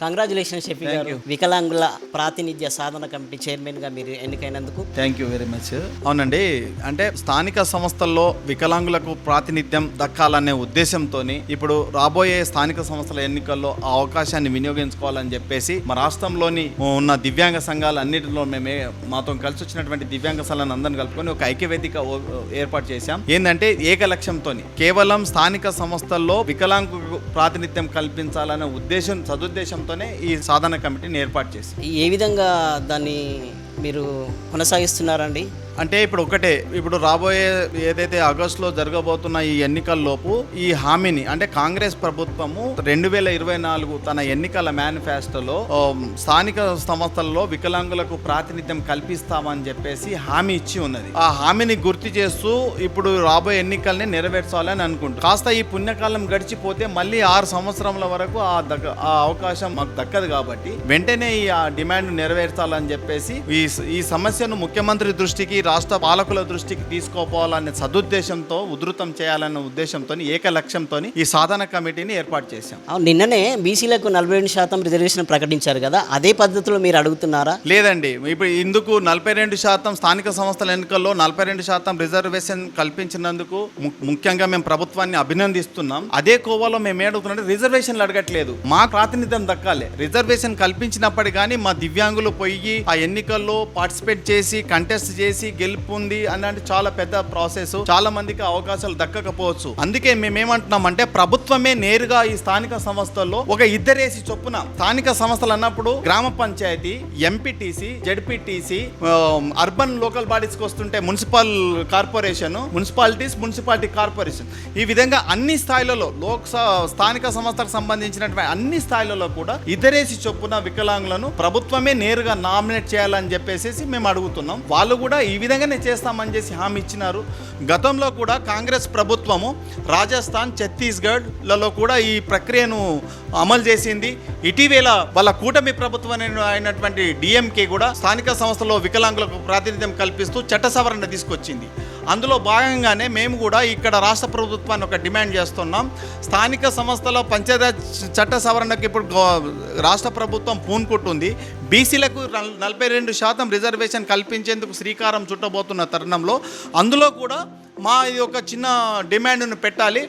Congratulation Shafi గారు. వికలాంగుల ప్రాతినిధ్య సాధన committee చైర్మన్గా మీరు ఎన్నికైనందుకు. థ్యాంక్ యూ వెరీ మచ్ అవునండి అంటే స్థానిక సంస్థల్లో వికలాంగులకు ప్రాతినిధ్యం దక్కాలనే ఉద్దేశంతో ఇప్పుడు రాబోయే స్థానిక సంస్థల ఎన్నికల్లో ఆ అవకాశాన్ని వినియోగించుకోవాలని చెప్పేసి మా రాష్ట్రంలోని ఉన్న దివ్యాంగ సంఘాలు అన్నిటిలో మేమే మాతో కలిసి వచ్చినటువంటి దివ్యాంగ సంఘాలను అందరిని కలుపుకొని ఒక ఐక్యవేదిక ఏర్పాటు చేశాం. ఏంటంటే ఏక లక్ష్యంతో కేవలం స్థానిక సంస్థల్లో వికలాంగులకు ప్రాతినిధ్యం కల్పించాలనే ఉద్దేశం ఉద్దేశంతోనే ఈ సాధన కమిటీని ఏర్పాటు చేసి ఏ విధంగా దాన్ని మీరు కొనసాగిస్తున్నారండి? అంటే ఇప్పుడు ఒకటే ఇప్పుడు రాబోయే ఏదైతే ఆగస్టులో జరగబోతున్న ఈ ఎన్నికల్లోపు ఈ హామీని అంటే కాంగ్రెస్ ప్రభుత్వము రెండు వేల ఇరవై నాలుగు తన ఎన్నికల మేనిఫెస్టోలో స్థానిక సంస్థల్లో వికలాంగులకు ప్రాతినిధ్యం కల్పిస్తామని చెప్పేసి హామీ ఇచ్చి ఉన్నది. ఆ హామీని గుర్తు చేస్తూ ఇప్పుడు రాబోయే ఎన్నికల్ని నెరవేర్చాలని అనుకుంటు కాస్త ఈ పుణ్యకాలం గడిచిపోతే మళ్ళీ ఆరు సంవత్సరముల వరకు ఆ దక్క ఆ అవకాశం మాకు దక్కదు కాబట్టి వెంటనే ఈ ఆ డిమాండ్ నెరవేర్చాలని చెప్పేసి ఈ ఈ సమస్యను ముఖ్యమంత్రి దృష్టికి రాష్ట్ర పాలకుల దృష్టికి తీసుకోపోవాలనే సదుద్దేశంతో ఉధృతం చేయాలనే ఉద్దేశంతో ఏక లక్ష్యంతో ఈ సాధన కమిటీని ఏర్పాటు చేశాం. నిన్ననే బీసీలకు నలభై రెండు శాతం రిజర్వేషన్ ప్రకటించారు కదా అదే పద్ధతిలో మీరు అడుగుతున్నారా? లేదండి ఇప్పుడు ఇందుకు నలభై రెండు శాతం స్థానిక సంస్థల ఎన్నికల్లో నలభై రెండు శాతం రిజర్వేషన్ కల్పించినందుకు ముఖ్యంగా మేము ప్రభుత్వాన్ని అభినందిస్తున్నాం. అదే కోవాలో మేము ఏడుగుతున్నట్టు రిజర్వేషన్లు అడగట్లేదు. మా ప్రాతినిధ్యం దక్కాలి. రిజర్వేషన్ కల్పించినప్పటి కానీ మా దివ్యాంగులు పోయి ఆ ఎన్నికల్లో పార్టిసిపేట్ చేసి కంటెస్ట్ చేసి గెలుపొంది అలాంటి చాలా పెద్ద ప్రాసెస్ చాలా మందికి అవకాశాలు దక్కకపోవచ్చు. అందుకే మేమేమంటున్నామంటే ప్రభుత్వమే నేరుగా ఈ స్థానిక సంస్థల్లో ఒక ఇద్దరేసి చొప్పున స్థానిక సంస్థలు అన్నప్పుడు గ్రామ panchayat MPTC ZPTC urban local బాడీస్కి వస్తుంటే municipal corporation municipalities municipality corporation ఈ విధంగా అన్ని స్థాయిలలో లోక్ స్థానిక సంస్థలకు సంబంధించినటువంటి అన్ని స్థాయిలలో కూడా ఇద్దరేసి చొప్పున వికలాంగులను ప్రభుత్వమే నేరుగా నామినేట్ చేయాలని చెప్పేసి మేము అడుగుతున్నాం వాళ్ళు కూడా ఈ విధంగానే చేస్తామని చేసి హామీ ఇచ్చినారు. గతంలో కూడా కాంగ్రెస్ ప్రభుత్వము రాజస్థాన్ ఛత్తీస్గఢ్లలో కూడా ఈ ప్రక్రియను అమలు చేసింది. ఇటీవల వాళ్ళ కూటమి ప్రభుత్వం అయినటువంటి డిఎంకే కూడా స్థానిక సంస్థలో వికలాంగులకు ప్రాతినిధ్యం కల్పిస్తూ చట్ట సవరణ తీసుకొచ్చింది. అందులో భాగంగానే మేము కూడా ఇక్కడ రాష్ట్ర ప్రభుత్వాన్ని ఒక డిమాండ్ చేస్తున్నాం. స్థానిక సంస్థల పంచాయతీ చట్ట సవరణకు ఇప్పుడు రాష్ట్ర ప్రభుత్వం పూనుకుంటుంది బీసీలకు నలభై రెండు శాతం రిజర్వేషన్ కల్పించేందుకు శ్రీకారం చుట్టబోతున్న తరుణంలో అందులో కూడా మా యొక్క చిన్న డిమాండ్ను పెట్టాలి.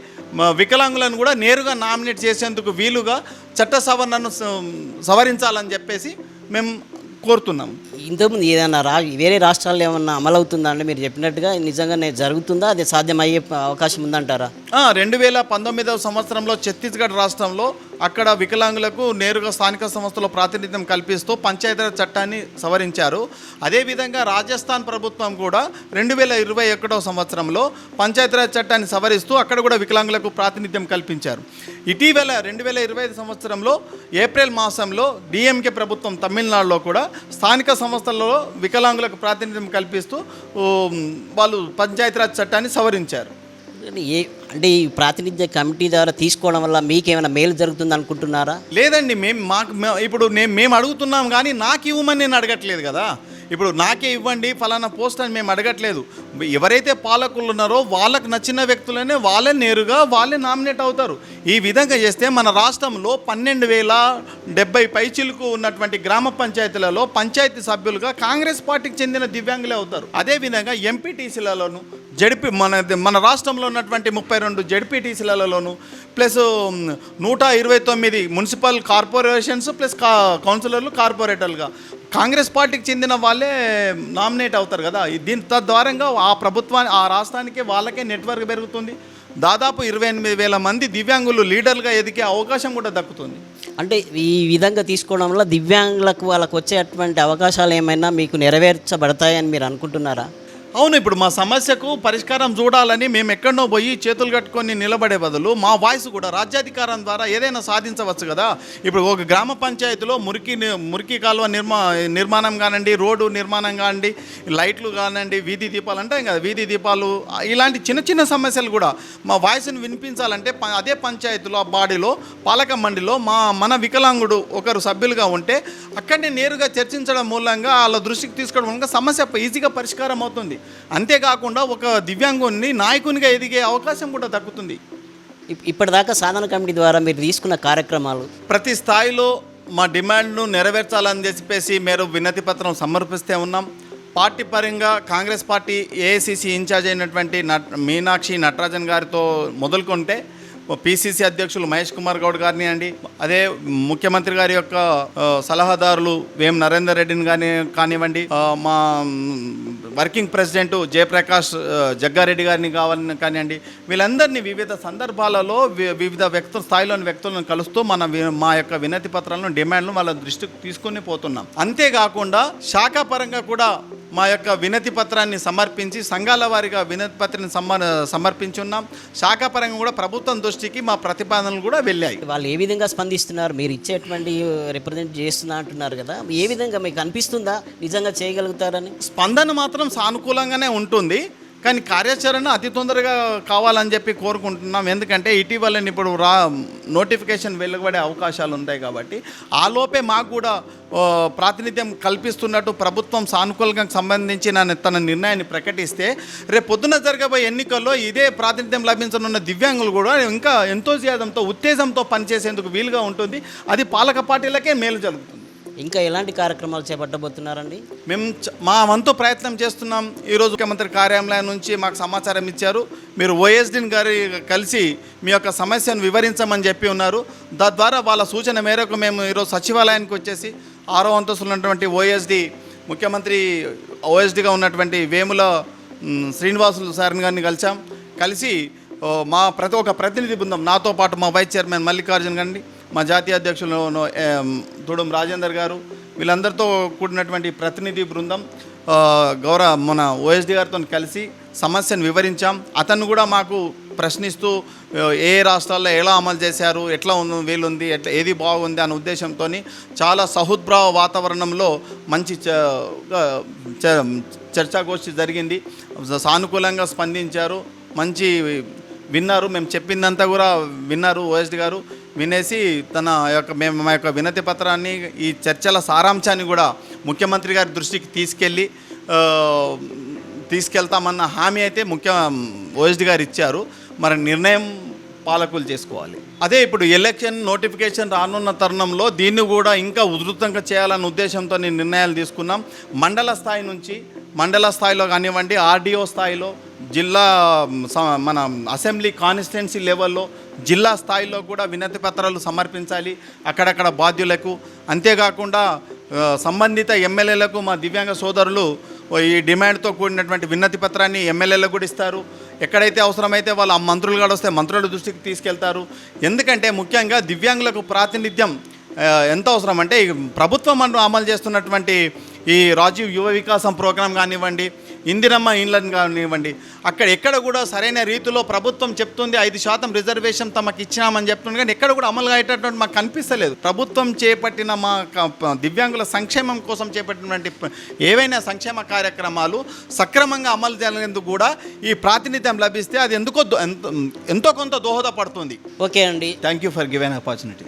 వికలాంగులను కూడా నేరుగా నామినేట్ చేసేందుకు వీలుగా చట్ట సవరణను సవరించాలని చెప్పేసి మేము కోరుతున్నాం. ఇంతకుముందు ఏదైనా రా వేరే రాష్ట్రాల్లో ఏమన్నా అమలవుతుందా అంటే మీరు చెప్పినట్టుగా నిజంగానే జరుగుతుందా? అది సాధ్యమయ్యే అవకాశం ఉందంటారా? రెండు వేల పంతొమ్మిదవ సంవత్సరంలో ఛత్తీస్గఢ్ రాష్ట్రంలో అక్కడ వికలాంగులకు నేరుగా స్థానిక సంస్థలో ప్రాతినిధ్యం కల్పిస్తూ పంచాయతీరాజ్ చట్టాన్ని సవరించారు. అదేవిధంగా రాజస్థాన్ ప్రభుత్వం కూడా రెండు వేల ఇరవై ఒకటో సంవత్సరంలో పంచాయతీరాజ్ చట్టాన్ని సవరిస్తూ అక్కడ కూడా వికలాంగులకు ప్రాతినిధ్యం కల్పించారు. ఇటీవల రెండు వేల ఇరవై ఐదు సంవత్సరంలో ఏప్రిల్ మాసంలో డిఎంకే ప్రభుత్వం తమిళనాడులో కూడా స్థానిక సంస్థ సంస్థలలో వికలాంగులకు ప్రాతినిధ్యం కల్పిస్తూ వాళ్ళు పంచాయతీరాజ్ చట్టాన్ని సవరించారు. ఏ అంటే ఈ ప్రాతినిధ్య కమిటీ ద్వారా తీసుకోవడం వల్ల మీకేమైనా మేలు జరుగుతుంది అనుకుంటున్నారా? లేదండి మేము మాకు ఇప్పుడు నేను మేము అడుగుతున్నాం కానీ నాకు ఇవ్వమని నేను అడగట్లేదు కదా. ఇప్పుడు నాకే ఇవ్వండి ఫలానా పోస్ట్ అని మేము అడగట్లేదు. ఎవరైతే పాలకులు ఉన్నారో వాళ్ళకు నచ్చిన వ్యక్తులనే వాళ్ళే నేరుగా వాళ్ళే నామినేట్ అవుతారు. ఈ విధంగా చేస్తే మన రాష్ట్రంలో పన్నెండు వేల డెబ్బై పైచిలకు ఉన్నటువంటి గ్రామ పంచాయతీలలో పంచాయతీ సభ్యులుగా కాంగ్రెస్ పార్టీకి చెందిన దివ్యాంగులే అవుతారు. అదేవిధంగా ఎంపీటీసీలలోను జడిపి మన మన రాష్ట్రంలో ఉన్నటువంటి ముప్పై రెండు జడ్పీటీసీలలోను ప్లస్ నూట ఇరవై తొమ్మిది మున్సిపల్ కార్పొరేషన్స్ ప్లస్ కా కౌన్సిలర్లు కార్పొరేటర్లుగా. కాంగ్రెస్ పార్టీకి చెందిన వాళ్ళే నామినేట్ అవుతారు కదా. దీని తద్వారంగా ఆ ప్రభుత్వాన్ని ఆ రాష్ట్రానికే వాళ్ళకే నెట్వర్క్ పెరుగుతుంది. దాదాపు ఇరవై ఎనిమిది వేల మంది దివ్యాంగులు లీడర్గా ఎదిగే అవకాశం కూడా దక్కుతుంది. అంటే ఈ విధంగా తీసుకోవడం వల్ల దివ్యాంగులకు వాళ్ళకు వచ్చేటువంటి అవకాశాలు ఏమైనా మీకు నెరవేర్చబడతాయని మీరు అనుకుంటున్నారా? అవును ఇప్పుడు మా సమస్యకు పరిష్కారం చూడాలని మేము ఎక్కడనో పోయి చేతులు కట్టుకొని నిలబడే బదులు మా వాయిస్ కూడా రాజ్యాధికారం ద్వారా ఏదైనా సాధించవచ్చు కదా. ఇప్పుడు ఒక గ్రామ పంచాయతీలో మురికి మురికి కాలువ నిర్మా నిర్మాణం కానివ్వండి రోడ్డు నిర్మాణం కానివ్వండి లైట్లు కానివ్వండి వీధి దీపాలు అంటే కదా వీధి దీపాలు ఇలాంటి చిన్న చిన్న సమస్యలు కూడా మా వాయిస్ని వినిపించాలంటే అదే పంచాయతీలో ఆ బాడీలో పాలక మండలిలో మా మన వికలాంగుడు ఒకరు సభ్యులుగా ఉంటే అక్కడనే నేరుగా చర్చించడం మూలంగా వాళ్ళ దృష్టికి తీసుకోవడం మూలంగా సమస్య ఈజీగా పరిష్కారం అవుతుంది. అంతేకాకుండా ఒక దివ్యాంగుని నాయకునిగా ఎదిగే అవకాశం కూడా దక్కుతుంది. ఇప్- ఇప్పటిదాకా సాధన కమిటీ ద్వారా మీరు తీసుకున్న కార్యక్రమాలు? ప్రతి స్థాయిలో మా డిమాండ్ను నెరవేర్చాలని చెప్పేసి మీరు వినతి పత్రం సమర్పిస్తే ఉన్నాం. పార్టీ పరంగా కాంగ్రెస్ పార్టీ ఏఐసిసి ఇన్ఛార్జ్ అయినటువంటి నట్ మీనాక్షి నటరాజన్ గారితో మొదలుకొంటే పిసిసి అధ్యక్షులు మహేష్ కుమార్ గౌడ్ గారిని అండి. అదే ముఖ్యమంత్రి గారి యొక్క సలహాదారులు వేం నరేందర్ రెడ్డిని కానీ కానివ్వండి మా వర్కింగ్ ప్రెసిడెంట్ జయప్రకాష్ జగ్గారెడ్డి గారిని కావాలని కానివ్వండి వీళ్ళందరినీ వివిధ సందర్భాలలో వి- వివిధ వ్యక్తుల స్థాయిలోని వ్యక్తులను కలుస్తూ మన మా యొక్క వినతి పత్రాలను డిమాండ్లు వాళ్ళ దృష్టికి తీసుకుని పోతున్నాం. అంతేకాకుండా శాఖాపరంగా కూడా మా యొక్క వినతి పత్రాన్ని సమర్పించి సంఘాల వారిగా వినతి పత్రాన్ని సమర్ సమర్పించి ఉన్నాం శాఖాపరంగా కూడా ప్రభుత్వం దృష్టికి మా ప్రతిపాదనలు కూడా వెళ్ళాయి. వాళ్ళు ఏ విధంగా స్పందిస్తున్నారు? మీరు ఇచ్చేటువంటి రిప్రజెంట్ చేస్తున్నా అంటున్నారు కదా. ఏ విధంగా మీకు అనిపిస్తుందా? నిజంగా చేయగలుగుతారని? స్పందన మాత్రం సానుకూలంగానే ఉంటుంది. కానీ కార్యాచరణ అతి తొందరగా కావాలని చెప్పి కోరుకుంటున్నాం. ఎందుకంటే ఇటీవల ఇప్పుడు రా నోటిఫికేషన్ వెలువడే అవకాశాలు ఉంటాయి కాబట్టి ఆ లోపే మాకు కూడా ప్రాతినిధ్యం కల్పిస్తున్నట్టు ప్రభుత్వం సానుకూలంగా సంబంధించిన తన నిర్ణయాన్ని ప్రకటిస్తే రేపు పొద్దున జరగబోయే ఎన్నికల్లో ఇదే ప్రాతినిధ్యం లభించనున్న దివ్యాంగులు కూడా ఇంకా ఎంతోజియాదంతో ఉత్తేజంతో పనిచేసేందుకు వీలుగా ఉంటుంది. అది పాలక పార్టీలకే మేలు జరుగుతుంది. ఇంకా ఎలాంటి కార్యక్రమాలు చేపట్టబోతున్నారండి? మేము మా వంతు ప్రయత్నం చేస్తున్నాం. ఈరోజు ముఖ్యమంత్రి కార్యాలయం నుంచి మాకు సమాచారం ఇచ్చారు. మీరు ఓఎస్డిన్ గారి కలిసి మీ యొక్క సమస్యను వివరించమని చెప్పి ఉన్నారు. తద్వారా వాళ్ళ సూచన మేరకు మేము ఈరోజు సచివాలయానికి వచ్చేసి ఆరో అంతస్తులు ఉన్నటువంటి ఓఎస్డి ముఖ్యమంత్రి ఓఎస్డిగా ఉన్నటువంటి వేముల శ్రీనివాసులు సార్ గారిని కలిసాం. కలిసి మా ప్రతి ఒక్క ప్రతినిధి బృందం నాతో పాటు మా వైస్ చైర్మన్ మల్లికార్జున్ గారిని మా జాతీయ అధ్యక్షులు తుడుం రాజేందర్ గారు వీళ్ళందరితో కూడినటువంటి ప్రతినిధి బృందం ఆ, గౌరవ మన ఓఎస్డి గారితో కలిసి సమస్యను వివరించాం. అతను కూడా మాకు ప్రశ్నిస్తూ ఏ రాష్ట్రాల్లో ఎలా అమలు చేశారు ఎట్లా ఉంది వీలుంది ఎట్లా ఏది బాగుంది అనే ఉద్దేశంతో చాలా సహృద్భావ వాతావరణంలో మంచి చ- చ- చర్చాగోష్ఠి జరిగింది. సానుకూలంగా స్పందించారు. మంచి విన్నారు. మేము చెప్పిందంతా కూడా విన్నారు ఓఎస్డి గారు. వినేసి తన యొక్క మేము మా యొక్క వినతి పత్రాన్ని ఈ చర్చల సారాంశాన్ని కూడా ముఖ్యమంత్రి గారి దృష్టికి తీసుకెళ్ళి తీసుకెళ్తామన్న హామీ అయితే ముఖ్య ఓఎస్డి గారు ఇచ్చారు. మరి నిర్ణయం పాలకులు చేసుకోవాలి. అదే ఇప్పుడు ఎలక్షన్ నోటిఫికేషన్ రానున్న తరుణంలో దీన్ని కూడా ఇంకా ఉధృతంగా చేయాలన్న ఉద్దేశంతో నిర్ణయాలు తీసుకున్నాం. మండల స్థాయి నుంచి మండల స్థాయిలో కానివ్వండి ఆర్డీఓ స్థాయిలో జిల్లా స- మన అసెంబ్లీ కాన్స్టిట్యున్సీ లెవెల్లో జిల్లా స్థాయిలో కూడా వినతి పత్రాలు సమర్పించాలి అక్కడక్కడ బాధ్యులకు. అంతేకాకుండా సంబంధిత ఎమ్మెల్యేలకు మా దివ్యాంగ సోదరులు ఈ డిమాండ్తో కూడినటువంటి వినతి పత్రాన్ని ఎమ్మెల్యేలకు కూడా ఇస్తారు. ఎక్కడైతే అవసరమైతే వాళ్ళు ఆ మంత్రులు కూడా వస్తే మంత్రుల దృష్టికి తీసుకెళ్తారు. ఎందుకంటే ముఖ్యంగా దివ్యాంగులకు ప్రాతినిధ్యం ఎంత అవసరం అంటే ప్రభుత్వం అమలు చేస్తున్నటువంటి ఈ రాజీవ్ యువ వికాసం ప్రోగ్రాం కానివ్వండి ఇందిరమ్మ ఇండ్లను కానివ్వండి అక్కడ ఎక్కడ కూడా సరైన రీతిలో ప్రభుత్వం చెప్తుంది ఐదు శాతం రిజర్వేషన్ తమకు ఇచ్చినామని చెప్తుంది కానీ ఎక్కడ కూడా అమలు అయ్యేటటువంటి మాకు కనిపిస్తలేదు. ప్రభుత్వం చేపట్టిన మా దివ్యాంగుల సంక్షేమం కోసం చేపట్టినటువంటి ఏవైనా సంక్షేమ కార్యక్రమాలు సక్రమంగా అమలు జరిగేందుకు కూడా ఈ ప్రాతినిధ్యం లభిస్తే అది ఎందుకో ఎంతో కొంత దోహదపడుతుంది. ఓకే అండి. Thank you for given opportunity